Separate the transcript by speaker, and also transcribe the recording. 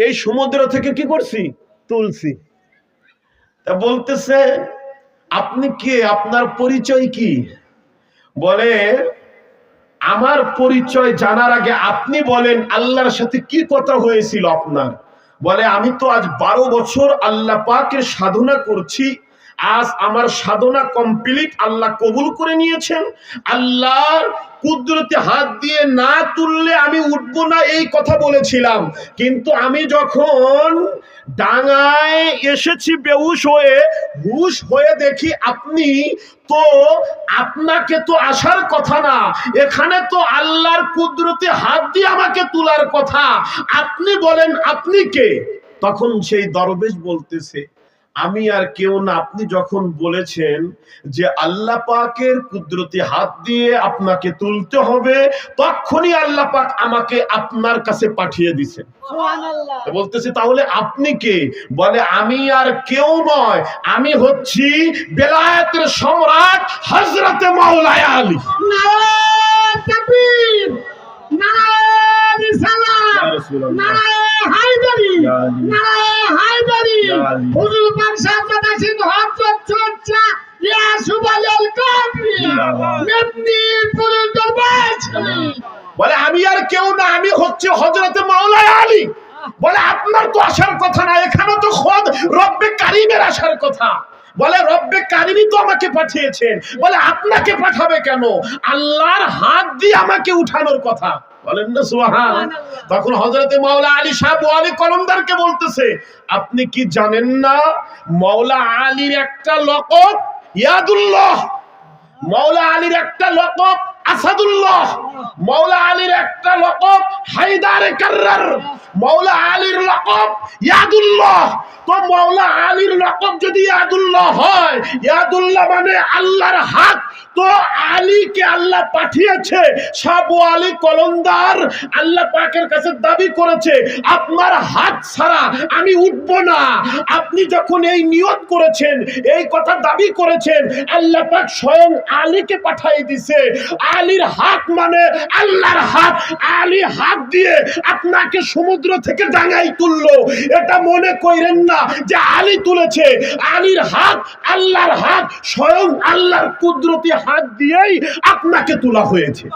Speaker 1: এই সমুদ্র থেকে কি করছি? তুলছি। তা বলতেছে আপনি কে? আপনার পরিচয় কি? বলে আমার পরিচয় জানার আগে আপনি বলেন আল্লাহর সাথে কি কথা হয়েছিল আপনার? বলে আমি তো আজ বারো বছর আল্লাহ পাকের সাধনা করছি আজ আমার সাধনা কমপ্লিট আল্লাহ কবুল করে নিয়েছেন। আল্লাহর কুদরতে হাত দিয়ে না তুললে আমি উঠব না, এই কথা বলেছিলাম। কিন্তু আমি যখন ডাঙায় এসেছি বেউস হয়ে, হুশ হয়ে দেখি আপনি, তো আপনাকে তো আসার কথা না, এখানে তো আল্লাহর কুদরতে হাত দিয়ে আমাকে তোলার কথা। আপনি বলেন, আপনি কে? তখন সেই দরবেশ বলতেছে আমি আর কেউ না আপনি যখন বলেছেন যে আল্লাহ পাকের কুদরতি হাত দিয়ে আপনাকে তুলতে হবে তখনই আল্লাহ পাক আমাকে আপনার কাছে পাঠিয়ে দিছেন বলতেছে তাহলে আপনি কে? বলে আমি আর কেউ নয় আমি হচ্ছি বেলায়েতের সম্রাট হজরতে মাওলায় আলী।
Speaker 2: নারায়ণ হায়দারি নারায়ণ হায়দারি হুজুর
Speaker 1: বলে আমি আর কেউ না আমি হচ্ছে হজরতে মাওলায় আলী। বলে আপনার তো আসার কথা না এখানে তো খোদ রব্বে কারিমের আসার কথা। বলে রব্বে কারিমই তো আমাকে পাঠিয়েছেন। বলে আপনাকে পাঠাবে কেন? আল্লাহর হাত দিয়ে আমাকে উঠানোর কথা। বলেন না সুবহান তখন হজরতে মাওলা আলী সাহেব আলী কলমদারকে বলতেছে আপনি কি জানেন না মাওলা আলীর একটা লকব ইয়াদুল্লাহ। মাওলা আলীর একটা লকব আসাদুল্লাহ। মাওলা আলীর একটা লকব হায়দারে কার্রার মাওলা আলীর লকব ইয়াদুল্লাহ। তো মাওলা আলীর লকব যদি ইয়াদুল্লাহ হয়, ইয়াদুল্লাহ মানে আল্লাহর হাত। তো আলীকে আল্লাহ পাঠিয়েছে, সাবু আলী কলন্দার আল্লাহ পাকের কাছে দাবি করেছে, আপনার হাত ছাড়া আমি উঠবো না। আপনি যখন এই নিয়ত করেছেন, এই কথা দাবি করেছেন, আল্লাহ পাক স্বয়ং আলীকে পাঠিয়ে দিছে। আলীর হাত মানে আল্লাহর হাত। আলী হাত দিয়ে আপনাকে সমুদ্র থেকে ডাঙাই তুললো। এটা মনে করেন না যে আলী তুলেছে। আলীর হাত আল্লাহর হাত, স্বয়ং আল্লাহর কুদরতি হাত দিয়েই আপনাকে তোলা হয়েছে।